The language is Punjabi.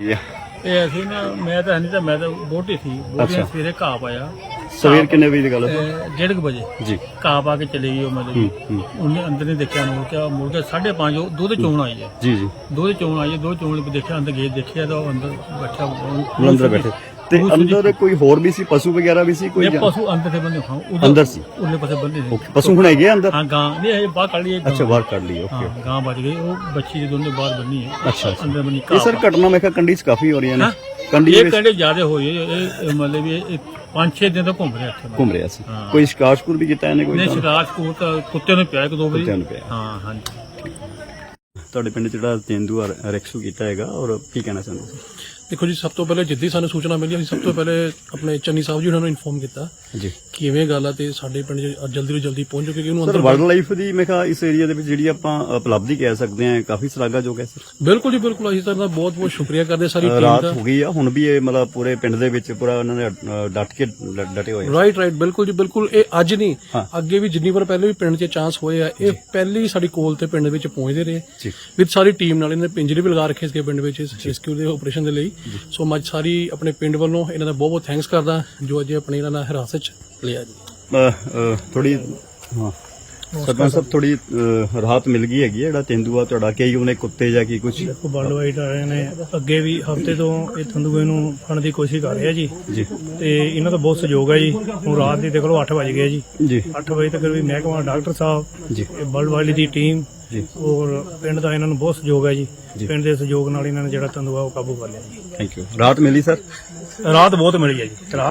ਇਹ ਅਸੀਂ ਨਾ ਮੈਂ ਤਾਂ ਨਹੀਂ ਤਾਂ ਮੈਂ ਤਾਂ ਬੋਟੀ ਸੀ। ਬੋਟੀ ਸਵੇਰੇ ਘਾਹ ਪਾਇਆ ਸਵੇਰ ਕਿੰਨੇ ਵਜੇ ਦੀ ਗੱਲ ਹੈ ਤੇ ਡੇਢ ਕੁ ਵਜੇ। ਜੀ। ਘਾਹ ਪਾ ਕੇ ਚਲੇ ਗਈ ਉਹ ਮਤਲਬ। ਹੂੰ ਕਿ। ਹੂੰ। ਉਹਨੇ ਅੰਦਰ ਨਹੀਂ ਦੇਖਿਆ ਮੁੜ ਕੇ ਮੁੜ ਕੇ 5:30 ਉਹ ਦੁੱਧ ਚੋਣ ਆਈ ਹੈ ਜੀ ਜੀ। ਦੁੱਧ ਚੋਣ ਆਈ ਹੈ ਦੁੱਧ ਚੋਣ ਵੀ ਦੇਖਿਆ ਅੰਦਰ ਗਏ ਦੇਖਿਆ ਤਾਂ ਉਹ ਅੰਦਰ ਬੈਠਾ ਉਹ ਅੰਦਰ ਬੈਠੇ। ਤੇ ਅੰਦਰ ਕੋਈ ਹੋਰ ਵੀ ਸੀ ਪਸ਼ੂ ਵਗੈਰਾ ਵੀ ਸੀ ਕੋਈ ਇਹ ਜਾਂ- ਪਸ਼ੂ ਅੰਦਰ ਤੇ ਬੰਦੇ ਹਾਂ ਉਧਰ ਅੰਦਰ ਸੀ। ਉਹਨੇ ਪਾਸੇ ਬੰਦੇ ਸੀ। ਓਕੇ ਪਸ਼ੂ ਹੁਣ ਹੈਗੇ ਆ ਅੰਦਰ? ਹਾਂ ਗਾਂ। ਨਹੀਂ ਇਹ ਬਾਹਰ ਕੱਢ ਲਈ ਇਹ ਗਾਂ। ਅੱਛਾ ਬਾਹਰ ਕੱਢ ਲਈ ਓਕੇ ਹਾਂ ਗਾਂ ਬਚ ਗਈ ਉਹ ਬੱਚੀ ਦੇ ਦੋਨੇ ਬਾਹਰ ਬੰਨੀ ਹੈ। ਅੱਛਾ ਅੱਛਾ। ਅੰਦਰ ਬੰਨੀ ਇਹ ਸਰ ਘਟਨਾ ਮੈਂ ਕਿਹਾ ਕੰਡੀ ਚ ਕਾਫੀ ਹੋ ਰਹੀਆਂ ਨੇ। ਕੰਡੀ ਇਹ ਵਿੱਚ ਕਹਿੰਦੇ ਜ਼ਿਆਦਾ ਹੋਈ ਹੈ ਇਹ ਇਹ ਮਤਲਬ ਵੀ ਇਹ 5-6 ਦਿਨ ਤੋਂ ਘੁੰਮ ਰਿਹਾ ਇੱਥੇ। ਘੁੰਮ ਰਿਹਾ ਸੀ। ਹਾਂ। ਕੋਈ ਸ਼ਿਕਾਰ ਸ਼ਕੂਰ ਵੀ ਕੀਤਾ ਇਹਨੇ ਕੋਈ ਨੇ ਤਾਂ? ਤਾਂ ਕੁੱਤੇ ਨੂੰ ਪਿਆ ਇੱਕ ਦੋ ਵਾਰੀ। ਕੁੱਤਿਆਂ ਨੂੰ ਪਿਆ। ਹਾਂ ਹਾਂਜੀ। ਤੁਹਾਡੇ ਪਿੰਡ 'ਚ ਜਿਹੜਾ ਤੇਂਦੂ ਰੈਕਸੂ ਕੀਤਾ ਹੈਗਾ ਔਰ ਕੀ ਕਹਿਣਾ ਚਾਹੁੰਦੇ ਹੋ? ਦੇਖੋ ਜੀ ਸਭ ਤੋਂ ਪਹਿਲੇ ਜਿੱਦੀ ਸਾਨੂੰ ਸੂਚਨਾ ਮਿਲੀ ਅਸੀਂ ਸਭ ਤੋਂ ਪਹਿਲੇ ਆਪਣੇ ਚੰਨੀ ਸਾਹਿਬ ਜੀ ਉਹਨਾਂ ਨੂੰ ਇਨਫੋਰਮ ਕੀਤਾ ਜੀ। ਕਿ ਇਵੇਂ ਗੱਲ ਆ ਤੇ ਸਾਡੇ ਪਿੰਡ 'ਚ ਜਲਦੀ ਤੋਂ ਜਲਦੀ ਪਹੁੰਚ ਚੁੱਕੇ ਕਿ ਉਹਨੂੰ ਸਰ ਅੰਦਰ ਵਾਈਲਡ ਲਾਈਫ ਦੀ ਮੈਂ ਕਿਹਾ ਇਸ ਏਰੀਆ ਦੇ ਵਿੱਚ ਜਿਹੜੀ ਆਪਾਂ ਉਪਲਬਧੀ ਕਹਿ ਸਕਦੇ ਹਾਂ ਕਾਫੀ ਸ਼ਲਾਘਾਯੋਗ ਹੈ ਸਰ ਬਿਲਕੁਲ ਜੀ ਬਿਲਕੁਲ। ਅਸੀਂ ਤਾਂ ਬਹੁਤ ਬਹੁਤ ਸ਼ੁਕਰੀਆ ਕਰਦੇ ਸਾਰੀ ਟੀਮ ਰਾਤ ਦਾ। ਹੋ ਗਈ ਆ ਹੁਣ ਵੀ ਇਹ ਮਤਲਬ ਪੂਰੇ ਪਿੰਡ ਦੇ ਵਿੱਚ ਪੂਰਾ ਉਹਨਾਂ ਨੇ ਅ, ਡਟ ਕੇ ਡਟੇ ਹੋਏ ਆ। ਰਾਈਟ ਰਾਈਟ ਬਿਲਕੁਲ ਜੀ ਬਿਲਕੁਲ। ਇਹ ਅੱਜ ਨਹੀਂ ਹਾਂ। ਅੱਗੇ ਵੀ ਜਿੰਨੀ ਵਾਰ ਪਹਿਲੇ ਵੀ ਪਿੰਡ 'ਚ ਚਾਂਸ ਹੋਏ ਆ ਇਹ ਪਹਿਲੀ ਸਾਡੀ ਕੋਲ ਤੇ ਪਿੰਡ ਵਿੱਚ ਪਹੁੰਚਦੇ ਰਹੇ। ਜੀ। ਵਿਦ ਸਾਰੀ ਟੀਮ ਨਾਲ ਇਹਨਾਂ ਪਿੰਜਰੇ ਵੀ ਲਗਾ ਰੱਖੇ ਸੀਗੇ ਪਿੰਡ ਵਿੱਚ ਰੈਸਕਿਊ ਦੇ ਆਪਰੇਸ਼ਨ ਦੇ ਲਈ। ਸੋ ਮੈਂ ਸਾਰੀ ਆਪਣੇ ਪਿੰਡ ਵੱਲੋਂ ਇਹਨਾਂ ਦਾ ਬਹੁਤ ਬਹੁਤ ਥੈਂਕਸ ਕਰਦਾ ਜੋ ਅੱਜ ਆਪਣੇ ਇਹਨਾਂ ਨਾਲ ਹਿਰਾਸਤ 'ਚ ਲਿਆ ਜੀ। ਥੋੜੀ ਹਾਂ। ਸਰਪੰਚ ਸਾਹਿਬ ਥੋੜੀ ਰਾਹਤ ਮਿਲ ਗਈ ਹੈਗੀ ਹੈ ਜਿਹੜਾ ਤੇਂਦੂ ਆ ਤੁਹਾਡਾ? ਕਈ ਉਹਨੇ ਕੁੱਤੇ ਜਾਂ ਕੀ ਕੁਝ ਵਰਲਡ ਵਾਈਡ ਆ ਰਹੇ ਨੇ। ਅੱਗੇ ਵੀ ਹਫ਼ਤੇ ਤੋਂ ਇਹ ਤੰਦੂਏ ਨੂੰ ਫੜਨ ਦੀ ਕੋਸ਼ਿਸ਼ ਕਰ ਰਹੇ ਆ ਜੀ। ਜੀ। ਤੇ ਇਹਨਾਂ ਦਾ ਬਹੁਤ ਸਹਿਯੋਗ ਹੈ ਜੀ। ਹੁਣ ਰਾਤ ਦੀ ਦੇਖ ਲਓ 8 ਵਜ ਗਏ ਜੀ। ਜੀ। 8 ਵਜੇ ਤੱਕ ਵੀ ਮਹਿਕਮਾ ਡਾਕਟਰ ਸਾਹਿਬ ਜੀ। ਇਹ ਵਰਲਡ ਵਾਈਡ ਦੀ ਟੀਮ ਜੀ। ਔਰ ਪਿੰਡ ਦਾ ਇਹਨਾਂ ਨੂੰ ਬਹੁਤ ਸਹਿਯੋਗ ਹੈ ਜੀ। ਜੀ। ਪਿੰਡ ਦੇ ਸਹਿਯੋਗ ਨਾਲ ਇਹਨਾਂ ਨੇ ਜਿਹੜਾ ਤੰਦੂਆ ਉਹ ਕਾਬੂ ਕਰ ਲਿਆ ਜੀ। ਥੈਂਕ ਯੂ ਰਾਹਤ ਮਿਲੀ ਸਰ ਰਾਤ ਬਹੁਤ ਮਿਲੀ ਹੈ ਜੀ। ਰਾਤ